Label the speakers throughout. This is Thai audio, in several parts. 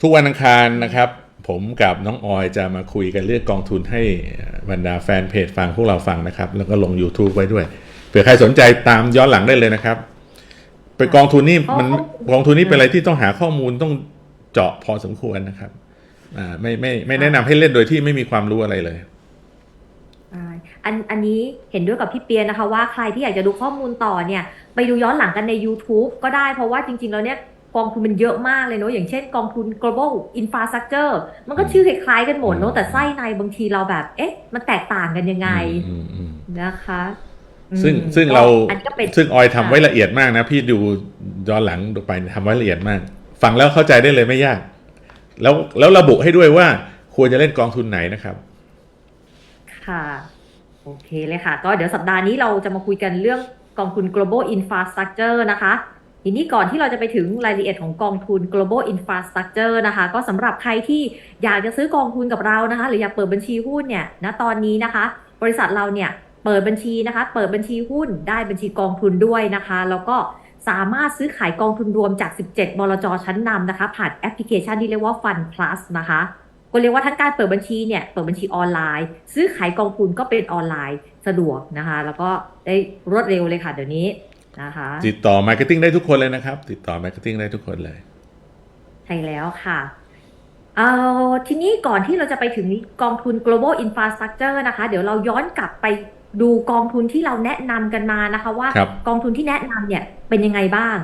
Speaker 1: ทุกวันอังคารนะครับ ผมกับน้องออยจะมาคุยกันเรื่องกองทุนให้บรรดาแฟนเพจฟังพวกเราฟังนะครับ แล้วก็ลง YouTube ไว้ด้วยเผื่อใครสนใจตามย้อนหลังได้เลยนะครับ ไปกองทุนนี่มัน
Speaker 2: อ๋อ
Speaker 1: กองทุนนี่เป็นอะไรที่ต้องหาข้อมูลต้องเจาะพอสมควรนะครับ อ่าไม่ไม่ไม่แนะนำให้เล่นโดยที่ไม่มีความรู้อะไรเลย
Speaker 2: ใช่อันอันนี้เห็นด้วยกับพี่เปียนะคะว่าใครที่อยากจะดูข้อมูลต่อเนี่ย ไปดูย้อนหลังกันใน YouTube ก็ได้เพราะว่าจริง ๆ แล้วเนี่ย กองทุนมันเยอะมากเลยเนอะอย่างเช่นกองทุน global infrastructure มันก็ชื่อคล้ายๆกันหมดเนอะแต่ไส้ในบางทีเราแบบ เอ๊ะ มันแตกต่างกันยังไง
Speaker 1: อืมอืม
Speaker 2: นะคะอืม
Speaker 1: ซึ่งซึ่งเรา
Speaker 2: อันก็เป็น
Speaker 1: ซึ่งออยทำไว้ละเอียดมากนะ พี่ดูย้อนหลังดูไปทำไว้ละเอียดมาก ฟังแล้วเข้าใจได้เลยไม่ยาก แล้วแล้วระบุให้ด้วยว่า ควรจะเล่นกองทุนไหนนะครับ
Speaker 2: ค่ะ โอเคเลยค่ะ ก็เดี๋ยวสัปดาห์นี้เราจะมาคุยกันเรื่องกองทุน global infrastructure นะคะ ทีนี้ก่อนที่เราจะไปถึงรายละเอียดของกองทุน global infrastructure นะคะ ก็สำหรับใครที่อยากจะซื้อกองทุนกับเรานะคะ หรืออยากเปิดบัญชีหุ้นเนี่ยณตอนนี้นะคะ บริษัทเราเนี่ยเปิดบัญชีนะคะ เปิดบัญชีหุ้นได้บัญชีกองทุนด้วยนะคะ แล้วก็สามารถซื้อขายกองทุนรวมจาก 17 บลจชั้นนำนะคะ ผ่านแอปพลิเคชันที่เรียกว่า Fund Plus นะคะก็เรียกว่าทั้งการเปิดบัญชีเนี่ย เปิดบัญชีออนไลน์ ซื้อขายกองทุนก็เป็นออนไลน์สะดวกนะคะ แล้วก็ได้รวดเร็วเลยค่ะเดี๋ยวนี้ นะคะ
Speaker 1: ติดต่อมาร์เก็ตติ้งได้ทุกคนเลยนะครับ ติดต่อมาร์เก็ตติ้งได้ทุกคนเลย
Speaker 2: ใช่แล้วค่ะเอ่อทีนี้ก่อนที่เราจะไปถึงกองทุน global infrastructure นะคะ เดี๋ยวเราย้อนกลับไปดูกองทุนที่เราแนะนำกันมานะคะ ว่า
Speaker 1: ครับ
Speaker 2: กองทุนที่แนะนำเนี่ยเป็นยังไงบ้าง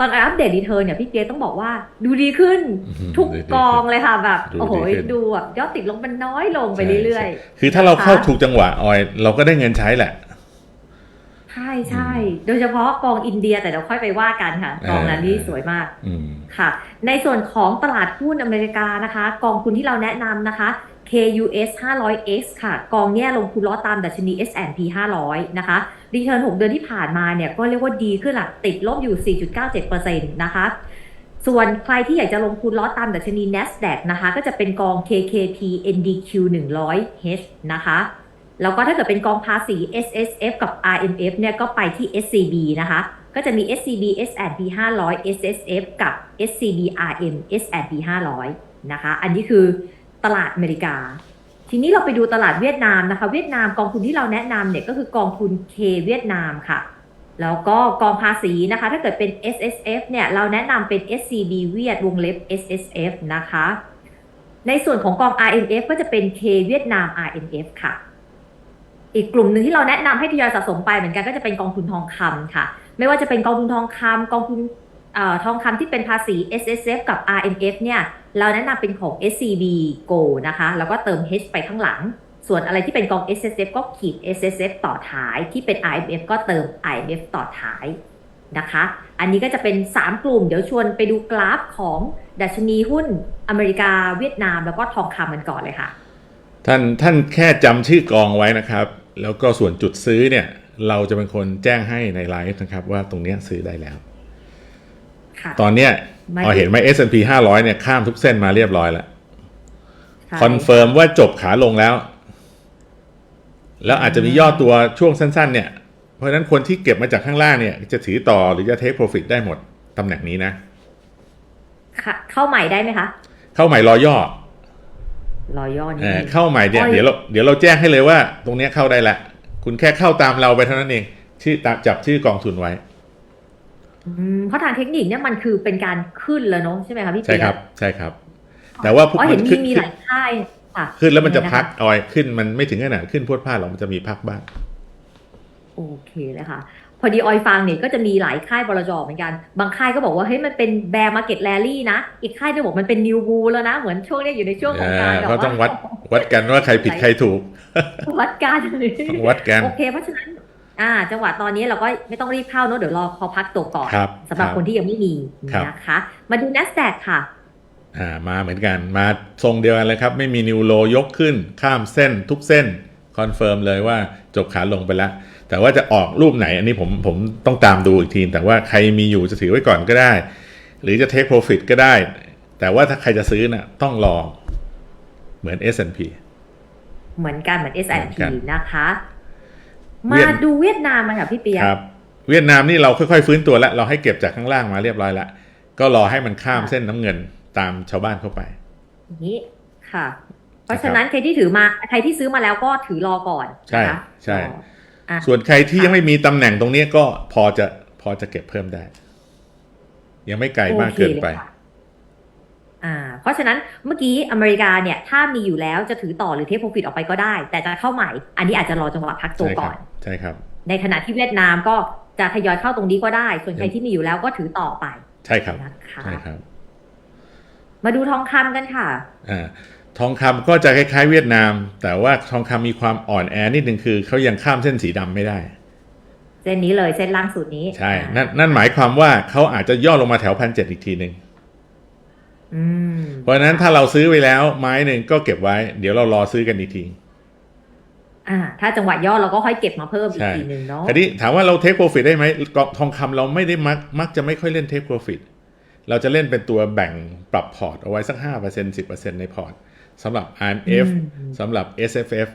Speaker 2: ตอนอัปเดตรีเทิร์นเนี่ยพี่เปียต้องบอกว่าดูดีขึ้น
Speaker 1: อืม
Speaker 2: ทุก
Speaker 1: ดีดี
Speaker 2: กองเลยค่ะแบบ
Speaker 1: ดู
Speaker 2: โอ้โห
Speaker 1: ดีขึ้น
Speaker 2: ดูแบบยอดติดลงมันน้อยลงไปเรื่อย
Speaker 1: ๆ คือถ้าเราเข้า
Speaker 2: นะคะ
Speaker 1: ถูกจังหวะออย เราก็ได้เงินใช้แหละ
Speaker 2: ๆ ใช่ใช่ โดยเฉพาะกองอินเดียแต่เดี๋ยวค่อยไปว่ากันค่ะกองนั้นนี่สวยมาก
Speaker 1: อืม
Speaker 2: ค่ะ ในส่วนของตลาดหุ้นอเมริกานะคะ กองทุนที่เราแนะนำนะคะ KUS 500X ค่ะ กองเนี้ยลงทุนล้อตามดัชนี S&P 500 นะคะรีเทิร์น6เดือนที่ผ่านมาเนี่ยก็เรียกว่าดีขึ้นหลักติดลบอยู่ 4.97%นะคะ ส่วนใครที่อยากจะลงทุนล้อตามดัชนี NASDAQ นะคะ ก็จะเป็นกอง KKT NDQ 100H นะคะ แล้วก็ถ้าเกิดเป็นกองภาษี SSF กับ RMF เนี่ยก็ไปที่ SCB นะคะ ก็จะมี SCB S&P 500 SSF กับ SCB RM S&P 500นะคะ อันนี้คือตลาดอเมริกา ทีนี้เราไปดูตลาดเวียดนามนะคะ เวียดนามกองทุนที่เราแนะนำเนี่ยก็คือกองทุน K เวียดนามค่ะ แล้วก็กองภาษีนะคะ ถ้าเกิดเป็น SSF เนี่ยเราแนะนำเป็น SCB เวียดวงเล็บ SSF นะคะ ในส่วนของกอง RMF ก็จะเป็น K เวียดนาม RMF ค่ะ อีกกลุ่มหนึ่งที่เราแนะนำให้ทยอยสะสมไปเหมือนกันก็จะเป็นกองทุนทองคำค่ะ ไม่ว่าจะเป็นกองทุนทองคำกองทุนอทองคำที่เป็นภาษี S S F กับ R M F เนี่ยเราแนะนำเป็นของ S C B Go นะคะแล้วก็เติม H ไปข้างหลัง ส่วนอะไรที่เป็นกอง S S F ก็ขีด S S F ต่อท้ายที่เป็น R M F ก็เติม I M F ต่อท้ายนะคะ อันนี้ก็จะเป็น 3 กลุ่ม เดี๋ยวชวนไปดูกราฟของดัชนีหุ้นอเมริกาเวียดนาม แล้วก็ทองคำกันก่อนเลยค่ะ
Speaker 1: ท่านท่านแค่จำชื่อกองไว้นะครับ แล้วก็ส่วนจุดซื้อเนี่ยเราจะเป็นคนแจ้งให้ในไลฟ์นะครับว่าตรงเนี้ยซื้อได้แล้ว
Speaker 2: ค่ะ
Speaker 1: ตอนเนี้ย
Speaker 2: ไม่
Speaker 1: พอเห็นไหม S&P 500 เนี่ยข้ามทุกเส้นมาเรียบร้อยแล้ว
Speaker 2: ใช่
Speaker 1: คอนเฟิร์มว่าจบขาลงแล้ว แล้วอาจจะมีย่อตัวช่วงสั้น ๆ เนี่ย เพราะฉะนั้นคนที่เก็บมาจากข้างล่างเนี่ย จะถือต่อหรือจะเทคโปรฟิตได้หมดตำแหน่งนี้นะ
Speaker 2: ค่ะเข้าใหม่ได้ไหมคะ
Speaker 1: เข้าใหม่รอย่อ
Speaker 2: รอย่อนิด
Speaker 1: เออ
Speaker 2: นึง
Speaker 1: เข้าใหม่เนี่ย
Speaker 2: อ้อย
Speaker 1: เดี๋ยวเราเดี๋ยวเราแจ้งให้เลยว่า ตรงเนี้ยเข้าได้ละคุณแค่เข้าตามเราไปเท่านั้นเอง ชื่อตามจับชื่อกองทุนไว้
Speaker 2: อืมเพราะทางเทคนิคเนี่ยมันคือเป็นการขึ้นแล้วเนาะใช่ไหมคะพี่
Speaker 1: ใช่
Speaker 2: เปีย
Speaker 1: ครับ ใช่ครับ แต่ว่า
Speaker 2: อ๋อเห็นมี
Speaker 1: ขึ้น
Speaker 2: มีหลายค่ายค่ะ
Speaker 1: ขึ้นแล้วมันจะ
Speaker 2: ยังไง
Speaker 1: พัก
Speaker 2: ค
Speaker 1: ออยขึ้นมันไม่ถึงขนาดขึ้นพรวดพลาดหรอกมันจะมีพักบ้าง
Speaker 2: โอเคเลยค่ะ พอดีออยฟังเนี่ยก็จะมีหลายค่ายบลจเหมือนกัน บางค่ายก็บอกว่าเฮ้ยมันเป็นแบร์มาเก็ตแรลลี่นะ อีกค่ายจะบอกมันเป็นนิวบูแล้วนะ เหมือนช่วงเนี้ยอยู่ในช่วงของการ
Speaker 1: เออ
Speaker 2: แบบ
Speaker 1: เขาต้อง
Speaker 2: ว่า
Speaker 1: วัดวัดกันว่าใครผิดใครถูก
Speaker 2: วัดการ
Speaker 1: ต้องวัดกัน
Speaker 2: โอเคเพราะฉะนั้นอ่า จังหวะตอนนี้เราก็ไม่ต้องรีบเข้าเนอะเดี๋ยวรอเขาพักตัวก่อน
Speaker 1: ครับ
Speaker 2: สำหรับ
Speaker 1: ครับ
Speaker 2: คนที่ยังไม่มี
Speaker 1: ครับ
Speaker 2: นะคะ มาดู NASDAQ ค่ะ
Speaker 1: อ่ามาเหมือนกันมาทรงเดียวกันเลยครับ ไม่มีนิวโลยกขึ้นข้ามเส้นทุกเส้นคอนเฟิร์มเลยว่าจบขาลงไปแล้ว แต่ว่าจะออกรูปไหน อันนี้ผมผมต้องตามดูอีกที แต่ว่าใครมีอยู่จะถือไว้ก่อนก็ได้ หรือจะเทคโปรฟิตก็ได้ แต่ว่าถ้าใครจะซื้อนะ่ะต้องรอเหมือน S&P
Speaker 2: เหมือนกันเหมือน
Speaker 1: เหมื
Speaker 2: S&P
Speaker 1: อนกัน
Speaker 2: นะคะ
Speaker 1: เวี
Speaker 2: มาย
Speaker 1: ด
Speaker 2: ดูเวียดนามมาค่ะพี่เปีย
Speaker 1: ครับ เวียดนามนี่เราค่อยๆฟื้นตัวแล้ว เราให้เก็บจากข้างล่างมาเรียบร้อยแล้ว ก็รอให้มันข้าม
Speaker 2: ค่ะ
Speaker 1: เส้นน้ำเงินตามชาวบ้านเข้าไป
Speaker 2: อย่างนี้ค่ะ เพราะฉะนั้นใครที่ถือมาใครที่ซื้อมาแล้วก็ถือรอก่อน
Speaker 1: ใช่
Speaker 2: นะคะ
Speaker 1: ใช่
Speaker 2: รออะ
Speaker 1: ส่วนใครที่ยังไม่มีตำแหน่งตรงนี้ก็พอจะพอจะเก็บเพิ่มได้ ยังไม่ไกลมากเกินไป
Speaker 2: โอคลยค่ะอ่าเพราะฉะนั้นเมื่อกี้อเมริกาเนี่ย ถ้ามีอยู่แล้วจะถือต่อหรือเทคโปรฟิตออกไปก็ได้ แต่จะเข้าใหม่ อันนี้อาจจะรอจังหวะพักตัว
Speaker 1: ใช่ค
Speaker 2: ก่
Speaker 1: รั
Speaker 2: อบน
Speaker 1: ใช่ครับ
Speaker 2: ในขณะที่เวียดนามก็จะทยอยเข้าตรงนี้ก็ได้ ส่วนใครที่มีอยู่แล้วก็ถือต่อไป
Speaker 1: ใช่ครับ
Speaker 2: นะคะ
Speaker 1: ใช่ครับ
Speaker 2: มาดูทองคำกันค่ะ
Speaker 1: อ่า ทองคำก็จะคล้ายๆเวียดนาม แต่ว่าทองคำมีความอ่อนแอนิดนึงคือเขายังข้ามเส้นสีดำไม่ได้
Speaker 2: เส้นนี้เลยเส้นล่างสุดนี้
Speaker 1: ใช่
Speaker 2: อ่า
Speaker 1: นั่นนั่นหมายความว่าเขาอาจจะย่อลงมาแถวพันเจ็ดอีกทีหนึ่ง
Speaker 2: อืม
Speaker 1: เพราะฉะนั้นถ้าเราซื้อไปแล้วไม้หนึ่งก็เก็บไว้ เดี๋ยวเรารอซื้อกันอีกที
Speaker 2: อ่า ถ้าจังหวะย่อเราก็ค่อยเก็บมาเพิ่มอีก
Speaker 1: ใช่
Speaker 2: ทีหนึ่งเนาะ
Speaker 1: ทีนี้ถามว่าเราเทคโปรฟิตได้ไหมกองทองคำเราไม่ได้มักมักจะไม่ค่อยเล่นเทคโปรฟิตเราจะเล่นเป็นตัวแบ่งปรับพอร์ตเอาไว้สักห้าเปอร์เซ็นสิบเปอร์เซ็นในพอร์ต สำหรับ RMF สำหรับ SFF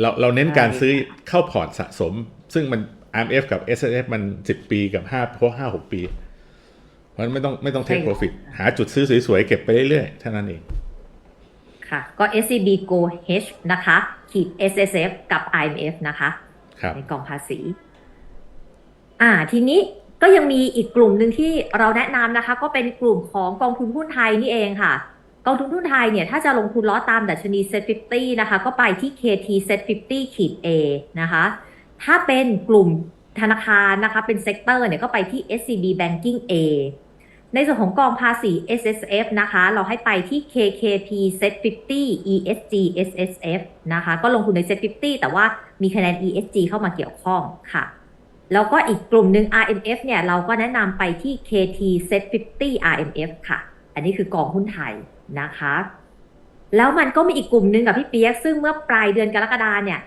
Speaker 1: เราเราเน้นการซื้อเข้าพอร์ตสะสม ซึ่งมัน RMF กับ SFF มันสิบปีกับห้าพวกห้าหกปี เพราะฉะนั้นไม่ต้องไม่ต้องเทคโปรฟิตหาจุดซื้อสวยๆ เก็บไปเรื่อยๆเท่านั้นเอง
Speaker 2: ค่ะก็ SCB Go H นะคะขีด SSF กับ IMF นะคะ
Speaker 1: ครับ
Speaker 2: ในกองภาษี อ่า ทีนี้ก็ยังมีอีกกลุ่มหนึ่งที่เราแนะนำนะคะ ก็เป็นกลุ่มของกองทุนหุ้นไทยนี่เองค่ะ กองทุนหุ้นไทยเนี่ยถ้าจะลงทุนล้อตามดัชนี Set 50 นะคะ ก็ไปที่ KT Set 50ขีด A นะคะ ถ้าเป็นกลุ่มธนาคารนะคะ เป็นเซกเตอร์เนี่ยก็ไปที่ SCB Banking A ในส่วนของกองภาษี S S F นะคะ เราให้ไปที่ KKP Set 50 ESG S S F นะคะ ก็ลงทุนใน Set 50 แต่ว่ามีคะแนน ESG เข้ามาเกี่ยวข้องค่ะ แล้วก็อีกกลุ่มหนึ่ง RMF เนี่ย เราก็แนะนำไปที่ KT Set 50 RMF ค่ะ อันนี้คือกองหุ้นไทย นะคะ แล้วมันก็มีอีกกลุ่มหนึ่งกับพี่เปียก ซึ่งเมื่อปลายเดือนกรกฎาเนี่ย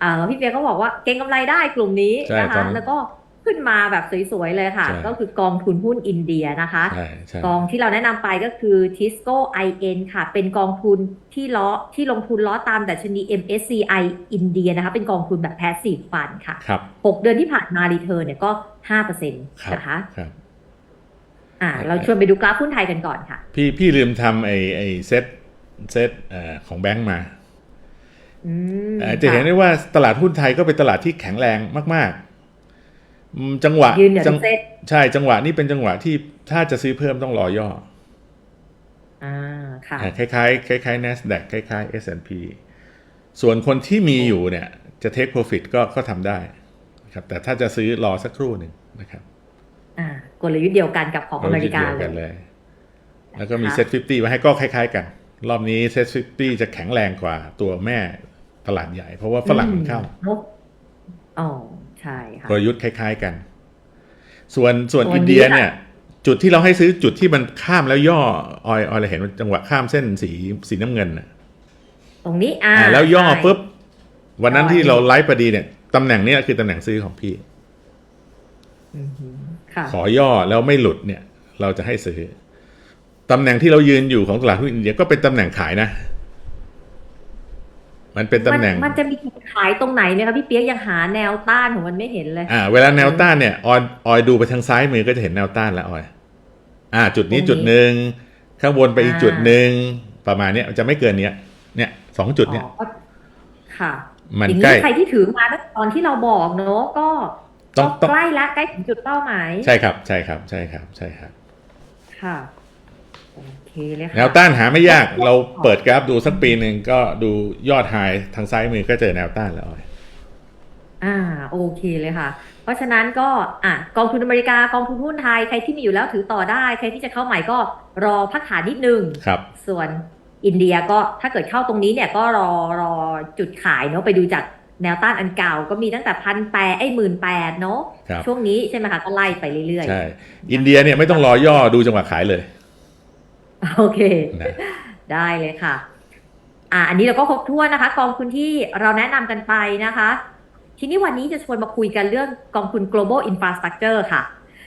Speaker 2: เอ่อพี่เปียกก็บอกว่าเก็งกำไรได้กลุ่มนี้
Speaker 1: ใช่
Speaker 2: นะ
Speaker 1: ตอ
Speaker 2: คะ
Speaker 1: น
Speaker 2: แล้วก็ขึ้นมาแบบสวยๆเลยค่ะ
Speaker 1: ใช่
Speaker 2: ก็คือกองทุนหุ้นอินเดียนะคะ
Speaker 1: ใช่ใช่
Speaker 2: กองที่เราแนะนำไปก็คือ Tisco IN ค่ะ เป็นกองทุนที่ล้อที่ลงทุนล้อตามดัชนี MSCI อินเดียนะคะ เป็นกองทุนแบบ passive fund ค่ะ
Speaker 1: ครับ
Speaker 2: 6เดือนที่ผ่านมารีเทิร์นเนี่ยก็ 5%น
Speaker 1: ครับะ
Speaker 2: คะ
Speaker 1: ครับ
Speaker 2: อ่าเราชวนไปดูกราฟหุ้นไทยกันก่อนค่ะ
Speaker 1: พี่พี่ลืมทำไอไอเซตเซตเอ่อของแบงก์มา
Speaker 2: อืม
Speaker 1: เอ่อจะเห็น
Speaker 2: ค่
Speaker 1: ได้ว่าตลาดหุ้นไทยก็เป็นตลาดที่แข็งแรงมากๆอืมจังหวะ
Speaker 2: ยืนเหนือ
Speaker 1: จั
Speaker 2: ทุกเซต
Speaker 1: ใช่จังหวะนี้เป็นจังหวะที่ถ้าจะซื้อเพิ่มต้องรอย่อ
Speaker 2: อ่าค่ะ
Speaker 1: อ่าคล้ายๆคล้ายๆ NASDAQ คล้ายๆ S&P ส่วนคนที่มีอยู่เนี่ย จะ take profit ก็ก็ทำได้นะครับแต่ถ้าจะซื้อรอสักครู่หนึ่งนะครับ
Speaker 2: อ่ากลยุทธ์เดียวกันกับของอเมริกา
Speaker 1: เดียว
Speaker 2: เล
Speaker 1: กัน
Speaker 2: ย
Speaker 1: เลย แล้วก็มี
Speaker 2: นะคะ
Speaker 1: เซ็ต50ไว้ให้ก็คล้าย ๆ กัน รอบนี้เซ็ต50จะแข็งแรงกว่าตัวแม่ตลาดใหญ่ เพราะว่าฝรั่งมันเข้า
Speaker 2: อืมอ๋อใช่ค่ะ
Speaker 1: กลยุทธ์คล้าย ๆกัน ส่วนส่วน
Speaker 2: ส่วน
Speaker 1: อินเดีย
Speaker 2: นี้ค่ะ
Speaker 1: เนี่ย จุดที่เราให้ซื้อจุดที่มันข้ามแล้วย่อออยออยเราเห็นจังหวะข้ามเส้นสีสีน้ำเงินน่ะ
Speaker 2: ตรงนี้อ่า
Speaker 1: อ่าแล้วย่อ
Speaker 2: ใช่
Speaker 1: ปุ๊บวันนั้น
Speaker 2: ย่อ
Speaker 1: ที่
Speaker 2: อันนี้
Speaker 1: เราไลฟ์พอดีเนี่ยตำแหน่งเนี้คือตำแหน่งซื้อของพี่
Speaker 2: อือหือค่ะ
Speaker 1: ขอย่อแล้วไม่หลุดเนี่ย เราจะให้ซื้อตำแหน่งที่เรายืนอยู่ของตลาดหุ้นอินเดียก็เป็นตำแหน่งขายนะ มันเป็นตำแหน่ง
Speaker 2: มันมันจะมีจุดขายตรงไหนไหมคะพี่เปียกยังหาแนวต้านของมันไม่เห็นเลย
Speaker 1: อ่าเวลาแนวต้านเนี่ยออยออยดูไปทางซ้ายมือก็จะเห็นแนวต้านแล้วออย อ่า จุดนี้
Speaker 2: ตรงนี้
Speaker 1: จุดหนึ่งข้างบนไปอีก
Speaker 2: อ่า
Speaker 1: จุดหนึ่งประมาณเนี้ยจะไม่เกินเนี้ย เนี่ยสองจุดเนี่ย
Speaker 2: อ๋อค่ะ
Speaker 1: มัน
Speaker 2: อย่าง
Speaker 1: ใกล้
Speaker 2: นี้ใครที่ถือมาตั้งแต่ตอนที่เราบอกเนอะก็
Speaker 1: ต้
Speaker 2: ก็
Speaker 1: องต้อง
Speaker 2: ใกล้ละใกล้ถึงจุดเป้าหมาย
Speaker 1: ใช่ครับใช่ครับใช่ครับใช่ครับ
Speaker 2: ค่ะโอเคเลยค่ะ
Speaker 1: แนวต้านหาไม่ยากเราเปิดกราฟดูสักปีหนึ่งก็ดูยอดไฮทางซ้ายมือก็เจอแนวต้านแล้วออย
Speaker 2: อ่าโอเคเลยค่ะ เพราะฉะนั้นก็อะกองทุนอเมริกากองทุนหุ้นไทยใครที่มีอยู่แล้วถือต่อได้ ใครที่จะเข้าใหม่ก็รอพักฐานนิดนึง
Speaker 1: ครับ
Speaker 2: ส่วนอินเดียก็ถ้าเกิดเข้าตรงนี้เนี่ยก็รอรอจุดขายเนาะไปดูจาก แนวต้านอันเก่าก็มีตั้งแต่พันแปดไอ้หมื่นแปดเนาะ
Speaker 1: ครับ
Speaker 2: ช่วงนี้ใช่ไหมคะก็ไล่ไปเรื่อย
Speaker 1: ใช่อินเดียเนี่ยไม่ต้องรอย่อดูจังหวะขายเลย
Speaker 2: ๆโอเค
Speaker 1: นะ
Speaker 2: ได้เลยค่ะ อ่า อันนี้เราก็ครบถ้วนนะคะ กองทุนที่เราแนะนำกันไปนะคะ ทีนี้วันนี้จะชวนมาคุยกันเรื่องกองทุน global infrastructure ค่ะ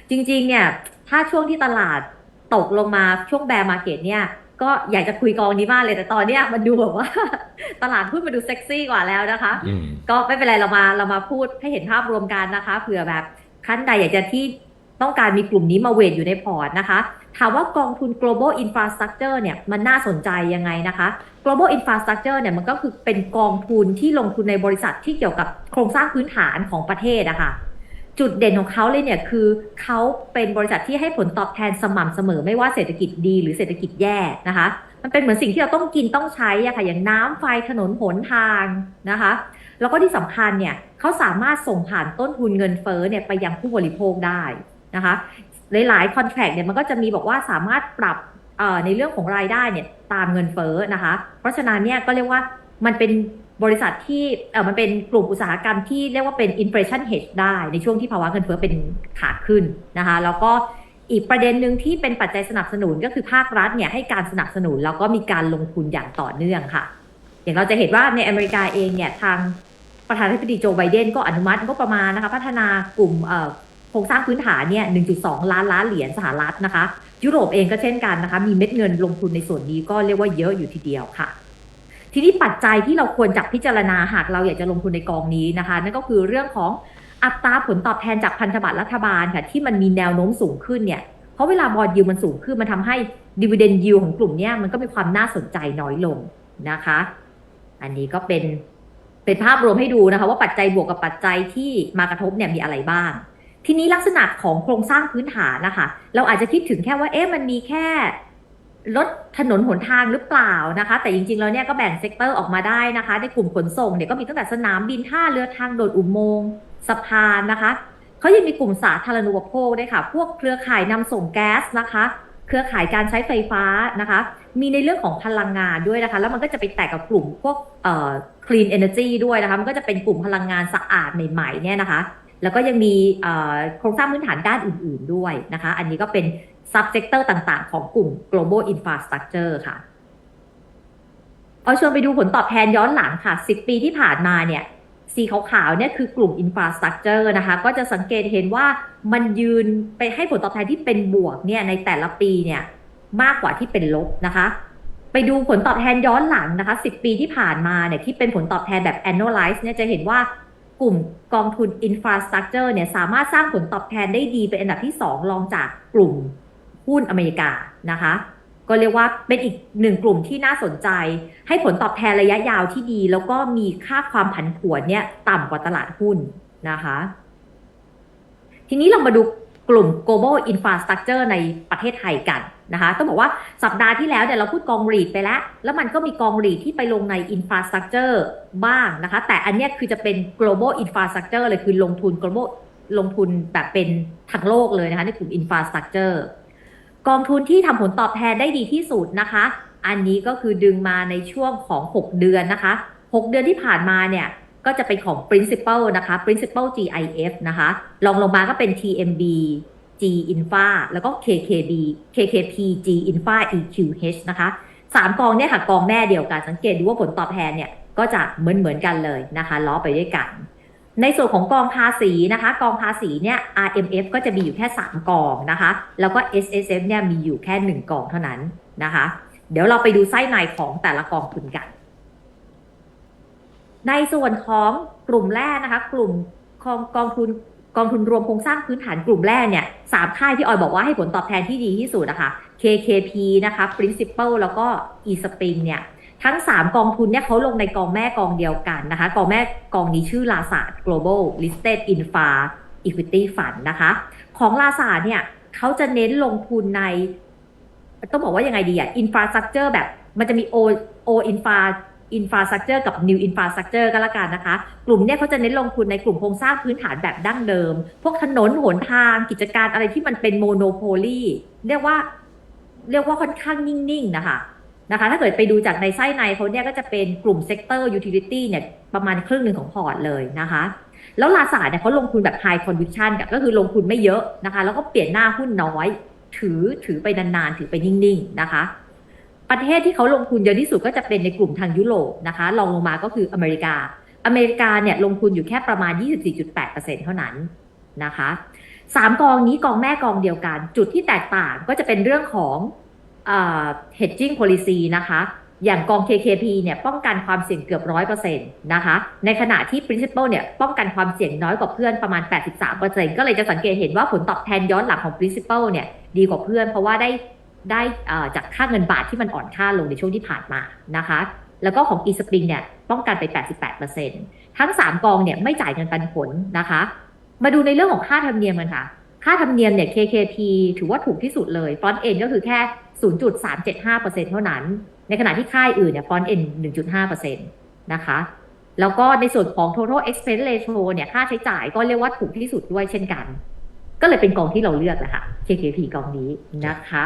Speaker 2: จริง ๆ เนี่ย ถ้าช่วงที่ตลาดตกลงมาช่วงแบร์มาเก็ตเนี่ย ก็อยากจะคุยกองนี้มากเลยแต่ตอนเนี้ยมันดูแบบว่า ตลาดหุ้นมันดูเซ็กซี่กว่าแล้วนะคะ
Speaker 1: อืม
Speaker 2: ก็ไม่เป็นไรเรามาเรามาพูดให้เห็นภาพรวมกันนะคะเผื่อแบบขั้นใดอยากจะที่ต้องการมีกลุ่มนี้มาเวทอยู่ในพอร์ตนะคะ ถามว่ากองทุน global infrastructure เนี่ยมันน่าสนใจยังไงนะคะ global infrastructure เนี่ยมันก็คือเป็นกองทุนที่ลงทุนในบริษัทที่เกี่ยวกับโครงสร้างพื้นฐานของประเทศอะค่ะ จุดเด่นของเขาเลยเนี่ยคือเขาเป็นบริษัทที่ให้ผลตอบแทนสม่ำเสมอไม่ว่าเศรษฐกิจดีหรือเศรษฐกิจแย่นะคะ มันเป็นเหมือนสิ่งที่เราต้องกินต้องใช้อะค่ะอย่างน้ำไฟถนนหนทางนะคะ แล้วก็ที่สำคัญเนี่ยเขาสามารถส่งผ่านต้นทุนเงินเฟ้อเนี่ยไปยังผู้บริโภคได้นะคะหลายๆคอนแทคเนี่ยมันก็จะมีบอกว่าสามารถปรับในเรื่องของรายได้เนี่ยตามเงินเฟ้อนะคะ เพราะฉะนั้นเนี่ยก็เรียกว่ามันเป็น บริษัทที่เออมันเป็นกลุ่มอุตสาหกรรมที่เรียกว่าเป็น inflation hedge ได้ในช่วงที่ภาวะเงินเฟ้อเป็นขาขึ้นนะคะ แล้วก็อีกประเด็นหนึ่งที่เป็นปัจจัยสนับสนุนก็คือภาครัฐเนี่ยให้การสนับสนุนแล้วก็มีการลงทุนอย่างต่อเนื่องค่ะ อย่างเราจะเห็นว่าในอเมริกาเองเนี่ยทางประธานาธิบดีโจไบเดนก็อนุมัติงบประมาณนะคะพัฒนากลุ่มโครงสร้างพื้นฐานเนี่ย 1.2 ล้านล้านเหรียญสหรัฐนะคะ ยุโรปเองก็เช่นกันนะคะ มีเม็ดเงินลงทุนในส่วนนี้ก็เรียกว่าเยอะอยู่ทีเดียวค่ะ ทีนี้ปัจจัยที่เราควรจับพิจารณาหากเราอยากจะลงทุนในกองนี้นะคะ นั่นก็คือเรื่องของอัตราผลตอบแทนจากพันธบัตรรัฐบาลค่ะที่มันมีแนวโน้มสูงขึ้นเนี่ยเพราะเวลาบอลยิวมันสูงขึ้นมันทำให้ดิวเดนยิวของกลุ่มเนี้ยมันก็มีความน่าสนใจน้อยลงนะคะ อันนี้ก็เป็นเป็นภาพรวมให้ดูนะคะ ว่าปัจจัยบวกกับปัจจัยที่มากระทบเนี่ยมีอะไรบ้าง ทีนี้ลักษณะของโครงสร้างพื้นฐานนะคะ เราอาจจะคิดถึงแค่ว่าเอ๊ะมันมีแค่ รถถนนหนทางหรือเปล่านะคะ แต่จริงๆแล้วเนี่ยก็แบ่งเซกเตอร์ออกมาได้นะคะ ในกลุ่มขนส่งเนี่ยก็มีตั้งแต่สนามบินท่าเรือทางโดดอุโมงค์สะพานนะคะเขายังมีกลุ่มสาธารณูปโภคด้วยค่ะ พวกเครือข่ายนำส่งแก๊สนะคะ เครือข่ายการใช้ไฟฟ้านะคะ มีในเรื่องของพลังงานด้วยนะคะ แล้วมันก็จะไปแตกกับกลุ่มพวกเอ่อ clean energy ด้วยนะคะ มันก็จะเป็นกลุ่มพลังงานสะอาดใหม่ๆเนี่ยนะคะ แล้วก็ยังมีโครงสร้างพื้นฐานด้านอื่น ๆด้วยนะคะ อันนี้ก็เป็น subsector ต่างๆ ของกลุ่ม global infrastructure ค่ะเอาชวนไปดูผลตอบแทนย้อนหลังค่ะ 10 ปีที่ผ่านมาเนี่ยสีขาวๆเนี่ยคือกลุ่ม infrastructure นะคะ ก็จะสังเกตเห็นว่ามันยืนไปให้ผลตอบแทนที่เป็นบวกเนี่ยในแต่ละปีเนี่ยมากกว่าที่เป็นลบนะคะ ไปดูผลตอบแทนย้อนหลังนะคะ 10 ปีที่ผ่านมาเนี่ยที่เป็นผลตอบแทนแบบ annualize เนี่ยจะเห็นว่ากลุ่มกองทุน infrastructure เนี่ยสามารถสร้างผลตอบแทนได้ดีเป็นอันดับที่ 2 รองจากกลุ่ม หุ้นอเมริกานะคะ ก็เรียกว่าเป็นอีกหนึ่งกลุ่มที่น่าสนใจ ให้ผลตอบแทนระยะยาวที่ดี แล้วก็มีค่าความผันผวนเนี่ยต่ำกว่าตลาดหุ้นนะคะ ทีนี้เรามาดูกลุ่ม global infrastructure ในประเทศไทยกันนะคะ ต้องบอกว่าสัปดาห์ที่แล้วเนี่ยเราพูดกองรีดไปแล้ว แล้วมันก็มีกองรีดที่ไปลงใน infrastructure บ้างนะคะ แต่อันเนี้ยคือจะเป็น global infrastructure เลยคือลงทุน global ลงทุนแบบเป็นทั้งโลกเลยนะคะในกลุ่ม infrastructure กองทุนที่ทำผลตอบแทนได้ดีที่สุดนะคะ อันนี้ก็คือดึงมาในช่วงของ 6 เดือนนะคะ 6 เดือนที่ผ่านมาเนี่ยก็จะเป็นของ principal นะคะ principal GIF นะคะลองลงมาก็เป็น TMB G Infra แล้วก็ KKB KKP G Infra EQH นะคะสามกองเนี่ยค่ะกองแม่เดียวกันสังเกตดูว่าผลตอบแทนเนี่ยก็จะเหมือนเหมือนกันเลยนะคะ ล้อไปด้วยกัน ในส่วนของกองภาษีนะคะ กองภาษีเนี่ย RMF ก็จะมีอยู่แค่ 3 กองนะคะ แล้วก็ SSF เนี่ยมีอยู่แค่ 1 กองเท่านั้นนะคะ เดี๋ยวเราไปดูไส้ในของแต่ละกองทุนกัน ในส่วนของกลุ่มแรกนะคะ กลุ่มกองกองทุนกองทุนรวมโครงสร้างพื้นฐานกลุ่มแรกเนี่ยสามค่ายที่ออยบอกว่าให้ผลตอบแทนที่ดีที่สุดนะคะ KKP นะคะ Principal แล้วก็ eSpring เนี่ย ทั้ง 3 กองทุนเนี่ยเขาลงในกองแม่กองเดียวกันนะคะ กองแม่กองนี้ชื่อลาซาด global listed infra equity fund นะคะ ของลาซาดเนี่ยเขาจะเน้นลงทุนใน ต้องบอกว่ายังไงดีอะ infrastructure แบบมันจะมี O O infra infrastructure กับ new infrastructure ก็แล้วกันนะคะ กลุ่มเนี่ยเขาจะเน้นลงทุนในกลุ่มโครงสร้างพื้นฐานแบบดั้งเดิม พวกถนนหนทางกิจการอะไรที่มันเป็นโมโนโพลีเรียกว่า เรียกว่าค่อนข้างนิ่ง ๆ นะคะ นะคะ ถ้าเกิดไปดูจากในไส้ในเขาเนี่ยก็จะเป็นกลุ่มเซกเตอร์ยูทิลิตี้เนี่ยประมาณครึ่งหนึ่งของพอร์ตเลยนะคะ แล้วลาซาเนี่ยเขาลงทุนแบบ high conviction ก็คือลงทุนไม่เยอะนะคะ แล้วก็เปลี่ยนหน้าหุ้นน้อย ถือถือไปนานๆ ถือไปนิ่งๆนะคะ ประเทศที่เขาลงทุนเยอะที่สุดก็จะเป็นในกลุ่มทางยุโรปนะคะรองลงมาก็คืออเมริกา อเมริกาเนี่ยลงทุนอยู่แค่ประมาณ 24.8%เท่านั้นนะคะสามกองนี้กองแม่กองเดียวกัน จุดที่แตกต่างก็จะเป็นเรื่องของ hedging policy นะคะอย่างกอง KKP เนี่ยป้องกันความเสี่ยงเกือบ100%นต์นะคะ ในขณะที่ Principal เนี่ยป้องกันความเสี่ยงน้อยกว่าเพื่อนประมาณ 83%ก็เลยจะสังเกตเห็นว่าผลตอบแทนย้อนหลังของ Principal เนี่ยดีกว่าเพื่อน เพราะว่าได้ได้อ่อจากค่าเงินบาทที่มันอ่อนค่าลงในช่วงที่ผ่านมานะคะ แล้วก็ของ eSpring เนี่ยป้องกันไป 88%ทั้ง 3 กองเนี่ยไม่จ่ายเงินปันผลนะคะ มาดูในเรื่องของค่าธรรมเนียมกันค่ะ ค่าธรรมเนียมเนี่ย KKP ถือว่าถูกที่สุดเลยฟอนต์เอ็นก็คือแค่ 0.375%เท่านั้น ในขณะที่ค่ายอื่นเนี่ยฟอนต์เอ็น1.5%นะคะ แล้วก็ในส่วนของ total expense ratio เนี่ยค่าใช้จ่ายก็เรียกว่าถูกที่สุดด้วยเช่นกัน ก็เลยเป็นกองที่เราเลือกนะคะ KKP กองนี้นะคะ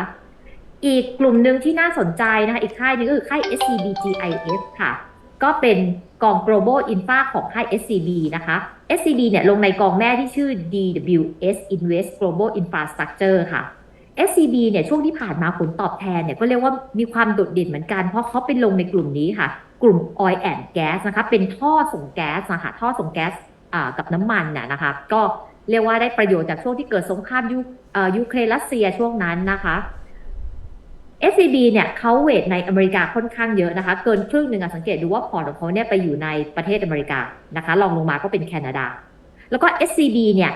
Speaker 2: อีกกลุ่มหนึ่งที่น่าสนใจนะคะ อีกค่ายหนึงก็คือค่าย SCBGIF ค่ะ ก็เป็นกอง global infra ของค่าย SCB นะคะ SCB เนี่ยลงในกองแม่ที่ชื่อ DWS Invest Global Infrastructure ค่ะ SCB เนี่ยช่วงที่ผ่านมาผลตอบแทนเนี่ยก็เรียกว่ามีความโดดเด่นเหมือนกัน เพราะเขาเป็นลงในกลุ่มนี้ค่ะ กลุ่ม Oil and Gas นะคะเป็นท่อส่งแก๊สนะคะท่อส่งแก๊สกับน้ำมันน่ะนะคะ ก็เรียกว่าได้ประโยชน์จากช่วงที่เกิดสงครามยูเอ่อยูเครนรัสเซียช่วงนั้นนะคะ SCB เนี่ยเขาเวทในอเมริกาค่อนข้างเยอะนะคะ เกินครึ่งหนึ่งอะสังเกตดูว่าพอร์ตของเขาเนี่ยไปอยู่ในประเทศอเมริกานะคะรองลงมาก็เป็นแคนาดา แล้วก็ SCB เนี่ย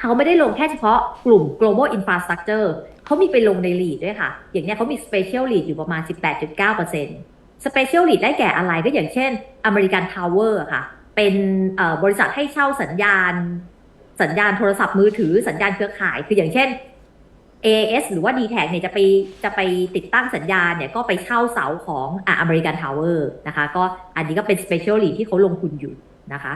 Speaker 2: เขาไม่ได้ลงแค่เฉพาะกลุ่ม global infrastructure เขามีไปลงใน lead ด้วยค่ะ อย่างเนี้ยเขามี special lead อยู่ประมาณ 18.9% special lead ได้แก่อะไรก็อย่างเช่น American Tower ค่ะ เป็นบริษัทให้เช่าสัญญาณ สัญญาณโทรศัพท์มือถือสัญญาณเครือข่าย คืออย่างเช่น AS หรือว่า d t แทเนี่ยจะไปจะไปติดตั้งสัญญาณเนี่ยก็ไปเช่าเสาของอะ American Tower นะคะ ก็อันนี้ก็เป็น special lead ที่เขาลงทุนอยู่นะคะ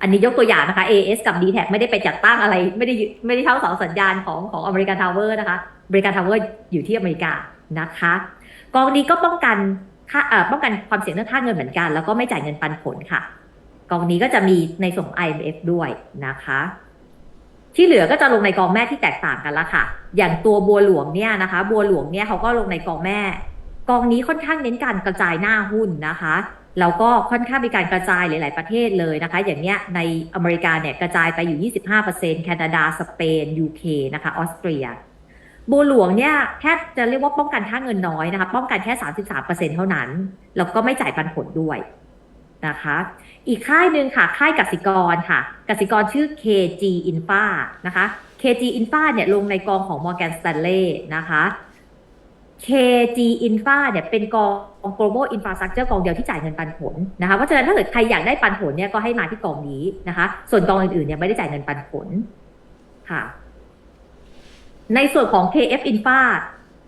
Speaker 2: อันนี้ยกตัวอย่างนะคะ AS กับ d t แทไม่ได้ไปจัดตั้งอะไร ไม่ได้ไม่ได้เช่าเสาสัญญาณของของ American Tower นะคะ American Tower อร์อยู่ที่อเมริกานะคะ กองนี้ก็ป้องกันค่าเอ่อป้องกันความเสี่ยงเรื่องค่าเงินเหมือนกัน แล้วก็ไม่จ่ายเงินปันผลค่ะ กองนี้ก็จะมีในส่ง IMF ด้วยนะคะ ที่เหลือก็จะลงในกองแม่ที่แตกต่างกันละค่ะ อย่างตัวบัวหลวงเนี่ยนะคะ บัวหลวงเนี่ยเขาก็ลงในกองแม่ กองนี้ค่อนข้างเน้นการกระจายหน้าหุ้นนะคะ แล้วก็ค่อนข้างมีการกระจายหลาย ๆ ประเทศเลยนะคะ อย่างเนี้ยในอเมริกาเนี่ยกระจายไปอยู่ 25%แคนาดา สเปน UK นะคะ ออสเตรีย บัวหลวงเนี่ยแทบจะเรียกว่าป้องกันค่าเงินน้อยนะคะ ป้องกันแค่ 33%เท่านั้น แล้วก็ไม่จ่ายปันผลด้วยนะคะ อีกค่ายหนึ่งค่ะ ค่ายกสิกรค่ะ กสิกรชื่อ KG Infa นะคะ KG Infa เนี่ยลงในกองของ Morgan Stanley นะคะ KG Infra เนี่ยเป็นกอง global infrastructure กองเดียวที่จ่ายเงินปันผลนะคะเพราะฉะนั้นถ้าเกิดใครอยากได้ปันผลเนี่ยก็ให้มาที่กองนี้นะคะ ส่วนกองอื่นๆเนี่ยไม่ได้จ่ายเงินปันผลค่ะ ในส่วนของ KF Infra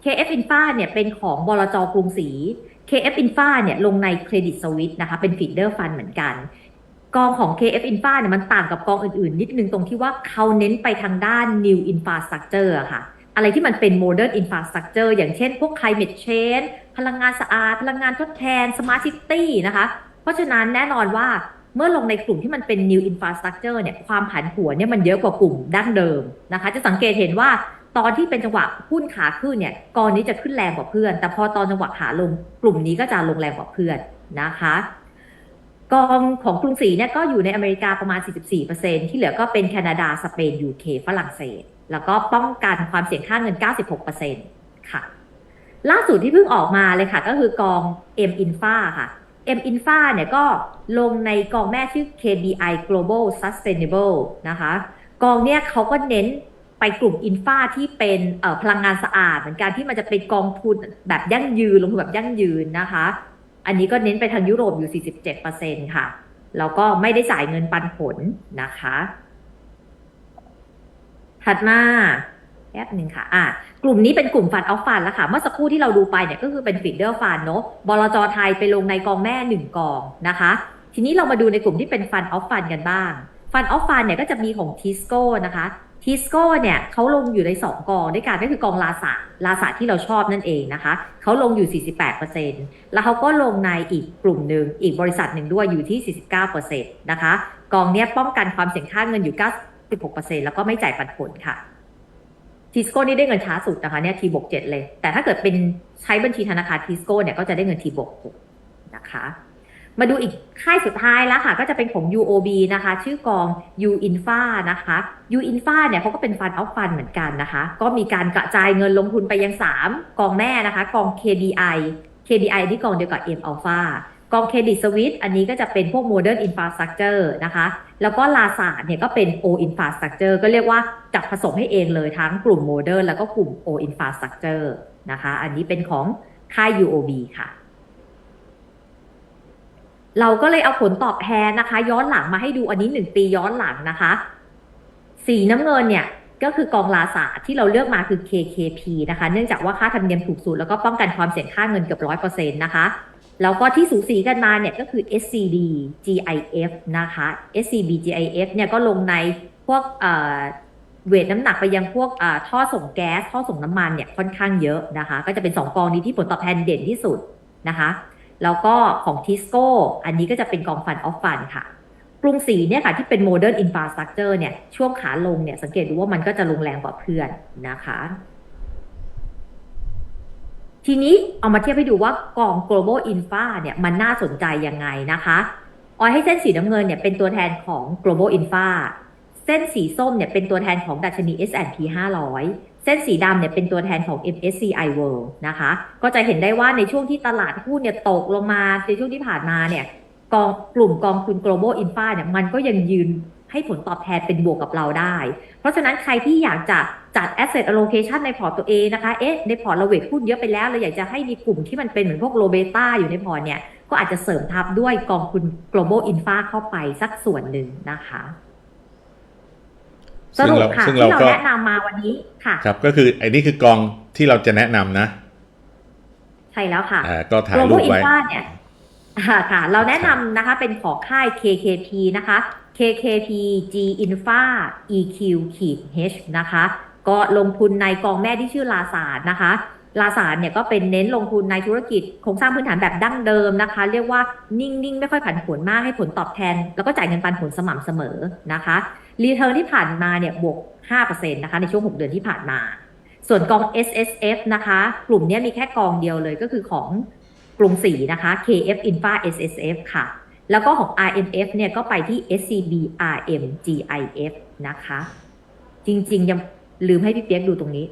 Speaker 2: KF Infra เนี่ยเป็นของบลจกรุงศรี KF Infra เนี่ยลงใน Credit Suisse นะคะเป็น feeder fund เหมือนกัน กองของ KF Infra เนี่ยมันต่างกับกองอื่นๆ นิดนึงตรงที่ว่าเขาเน้นไปทางด้าน new infrastructure ค่ะ อะไรที่มันเป็น modern infrastructure อย่างเช่นพวก climate change พลังงานสะอาด พลังงานทดแทน smart city นะคะ เพราะฉะนั้นแน่นอนว่าเมื่อลงในกลุ่มที่มันเป็น new infrastructure เนี่ยความผันผวนเนี่ยมันเยอะกว่ากลุ่มดั้งเดิมนะคะ จะสังเกตเห็นว่าตอนที่เป็นจังหวะหุ้นขาขึ้นเนี่ยกองนี้จะขึ้นแรงกว่าเพื่อน แต่พอตอนจังหวะขาลงกลุ่มนี้ก็จะลงแรงกว่าเพื่อนนะคะกองของกรุงศรีเนี่ยก็อยู่ในอเมริกาประมาณ 44%ที่เหลือก็เป็นแคนาดา สเปนยูเคฝรั่งเศส แล้วก็ป้องกันความเสี่ยงค่าเงิน 96%ค่ะ ล่าสุดที่เพิ่งออกมาเลยค่ะ ก็คือกอง M Infra ค่ะ M Infra เนี่ยก็ลงในกองแม่ชื่อ KBI Global Sustainable นะคะ กองเนี่ยเขาก็เน้นไปกลุ่มอินฟาที่เป็นพลังงานสะอาด เหมือนกันที่มันจะเป็นกองทุนแบบยั่งยืนลงทุนแบบยั่งยืนนะคะ อันนี้ก็เน้นไปทางยุโรปอยู่ 47%ค่ะ แล้วก็ไม่ได้จ่ายเงินปันผลนะคะ ถัดมาแป๊บหนึ่งค่ะ อะ กลุ่มนี้เป็นกลุ่มฟันออฟฟันแล้วค่ะ เมื่อสักครู่ที่เราดูไปเนี่ยก็คือเป็นฟีดเดอร์ฟันเนาะ บลจไทยไปลงในกองแม่หนึ่งกองนะคะ ทีนี้เรามาดูในกลุ่มที่เป็นฟันออฟฟันกันบ้าง ฟันออฟฟันเนี่ยก็จะมีของทิสโก้นะคะ ทิสโก้เนี่ยเขาลงอยู่ใน 2 กองด้วยกันก็คือกองลาสาลาสาที่เราชอบนั่นเองนะคะ เขาลงอยู่ 48%แล้วเขาก็ลงในอีกกลุ่มหนึ่งอีกบริษัทหนึ่งด้วยอยู่ที่ 49%นะคะ กองเนี้ยป้องกันความเสี่ยงค่าเงินอยู่ 96%แล้วก็ไม่จ่ายปันผลค่ะทิสโก้นี่ได้เงินช้าสุดนะคะเนี่ยทีบวก7เลย แต่ถ้าเกิดเป็นใช้บัญชีธนาคารทิสโก้เนี่ยก็จะได้เงินทีบวกนะคะ มาดูอีกค่ายสุดท้ายแล้วค่ะ ก็จะเป็นของ UOB นะคะ ชื่อกอง U Infa นะคะ U Infa เนี่ยเขาก็เป็นฟันออฟฟันเหมือนกันนะคะ ก็มีการกระจายเงินลงทุนไปยัง 3 กองแม่นะคะ กอง KBI KBI ที่กองเดียวกับ M Alpha กองเครดิตสวิตอันนี้ก็จะเป็นพวก Modern Infrastructure นะคะ แล้วก็ลาซาเนี่ยก็เป็น O Infrastructure ก็เรียกว่าจับผสมให้เองเลยทั้งกลุ่ม Modern แล้วก็กลุ่ม O Infrastructure นะคะ อันนี้เป็นของค่าย UOB ค่ะ เราก็เลยเอาผลตอบแทนนะคะ ย้อนหลังมาให้ดูอันนี้หนึ่งปีย้อนหลังนะคะ สีน้ำเงินเนี่ยก็คือกองลาสาที่เราเลือกมาคือ KKP นะคะ เนื่องจากว่าค่าธรรมเนียมถูกสุดแล้วก็ป้องกันความเสี่ยงค่าเงินเกือบร้อยเปอร์เซ็นต์นะคะ แล้วก็ที่สูสีกันมาเนี่ยก็คือ SCB GIF นะคะ SCB GIF เนี่ยก็ลงในพวกเวทน้ำหนักไปยังพวกท่อส่งแก๊ส ท่อส่งน้ำมันเนี่ยค่อนข้างเยอะนะคะ ก็จะเป็น 2 กองนี้ที่ผลตอบแทนเด่นที่สุดนะคะ แล้วก็ของทิสโก้อันนี้ก็จะเป็นกองฟันออฟฟันค่ะ กรุงศรีเนี่ยค่ะที่เป็นโมเดิร์นอินฟราสตรักเจอร์เนี่ยช่วงขาลงเนี่ยสังเกตดูว่ามันก็จะลงแรงกว่าเพื่อนนะคะ ทีนี้เอามาเทียบให้ดูว่ากอง global infra เนี่ยมันน่าสนใจยังไงนะคะออยให้เส้นสีน้ำเงินเนี่ยเป็นตัวแทนของ global infra เส้นสีส้มเนี่ยเป็นตัวแทนของดัชนี S&P 500 เส้นสีดำเนี่ยเป็นตัวแทนของ MSCI World นะคะ ก็จะเห็นได้ว่าในช่วงที่ตลาดหุ้นเนี่ยตกลงมาในช่วงที่ผ่านมาเนี่ยกองกลุ่มกองทุน global infra เนี่ยมันก็ยังยืน ให้ผลตอบแทนเป็นบวกกับเราได้ เพราะฉะนั้นใครที่อยากจะจัด asset allocation ในพอร์ตตัวเองนะคะ เอ๊ะ ในพอร์ตเราเวทหุ้นเยอะไปแล้ว เราอยากจะให้มีกลุ่มที่มันเป็นเหมือนพวก low beta อยู่ในพอร์ตเนี่ย ก็อาจจะเสริมทับด้วยกองทุน global infra เข้าไปสักส่วนหนึ่งนะคะส
Speaker 1: ซึ่ง
Speaker 2: รุป
Speaker 1: เรา
Speaker 2: ค่ะ
Speaker 1: ซึ่งเรา
Speaker 2: ที่เรา
Speaker 1: ก็
Speaker 2: แนะนำมาวันนี้ค่ะ
Speaker 1: ครับ ก็คือไอ้นี่คือกองที่เราจะแนะนำนะ
Speaker 2: ใช่แล้วค่ะ
Speaker 1: อ่าก็ถ่ายรู
Speaker 2: global
Speaker 1: ปไว้
Speaker 2: infra เนี่ยอ่าค่ะ เราแนะนำนะคะเป็นของค่าย KKP นะคะ KKP G Infa EQ ขีด H นะคะ ก็ลงทุนในกองแม่ที่ชื่อลาซาดนะคะลาซาดเนี่ยก็เป็นเน้นลงทุนในธุรกิจโครงสร้างพื้นฐานแบบดั้งเดิมนะคะ เรียกว่านิ่ง ๆ ไม่ค่อยผันผวนมากให้ผลตอบแทน แล้วก็จ่ายเงินปันผลสม่ำเสมอนะคะรีเทิร์นที่ผ่านมาเนี่ยบวก 5%นะคะในช่วง 6 เดือนที่ผ่านมา ส่วนกอง S S F นะคะ กลุ่มเนี้ยมีแค่กองเดียวเลยก็คือของกรุงศรีนะคะ K F Infra S S F ค่ะ แล้วก็ของ R M F เนี่ยก็ไปที่ S C B R M G I F นะคะ จริงๆยังลืมให้พี่เปียกดูตรงนี้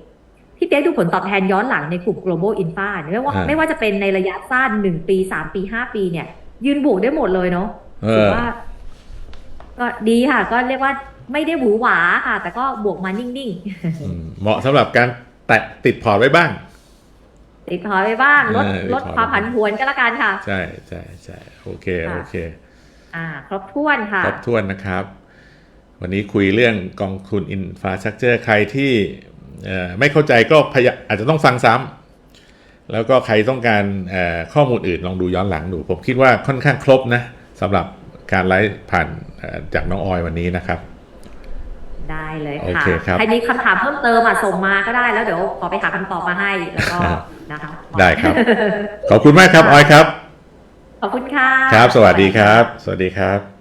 Speaker 2: พี่เปียกดูผลตอบแทนย้อนหลังในกลุ่ม global infra เนี่ยไม่ว่า
Speaker 1: อ่า
Speaker 2: ไม่ว่าจะเป็นในระยะสั้น1ปี3ปี5ปีเนี่ย ยืนบวกได้หมดเลยเนาะ
Speaker 1: เอ
Speaker 2: ถือ
Speaker 1: อ
Speaker 2: ว่า ก็ดีค่ะ ก็เรียกว่าไม่ได้หวือหวาค่ะ แต่ก็บวกมานิ่งๆ
Speaker 1: อืมเหมาะสำหรับการแตะติดพอร์ตไว้บ้าง
Speaker 2: ติดถอยไปบ้างลด
Speaker 1: เออ
Speaker 2: ลด
Speaker 1: ติดถอย
Speaker 2: ความผันผวนก็แล้วกันค่ะ
Speaker 1: ใช่ใช่ใช่โอเค
Speaker 2: ค่ะ
Speaker 1: โอเค
Speaker 2: อ่า ครบถ้วนค่ะ
Speaker 1: ครบถ้วนนะครับ วันนี้คุยเรื่องกองทุนอินฟราสตรักเจอร์ใครที่เอ่อไม่เข้าใจก็พยายามอาจจะต้องฟังซ้ำแล้วก็ใครต้องการเอ่อข้อมูลอื่นลองดูย้อนหลังดู ผมคิดว่าค่อนข้างครบนะสำหรับการไลฟ์ผ่านเอ่อจากน้องออยวันนี้นะครับ
Speaker 2: ได้เลย
Speaker 1: โอ
Speaker 2: ค่ะ
Speaker 1: เคครับ
Speaker 2: ใครมีคำถามเพิ่มเติมอะส่งมาก็ได้แล้วเดี๋ยวขอไปหาคำตอบมาให้แล้วก็นะคะ
Speaker 1: ได้ครับ ขอบคุณมากครับออยครับ
Speaker 2: ขอบคุณค่ะ
Speaker 1: ครับ สวัสดีครับ สวัสดีครับ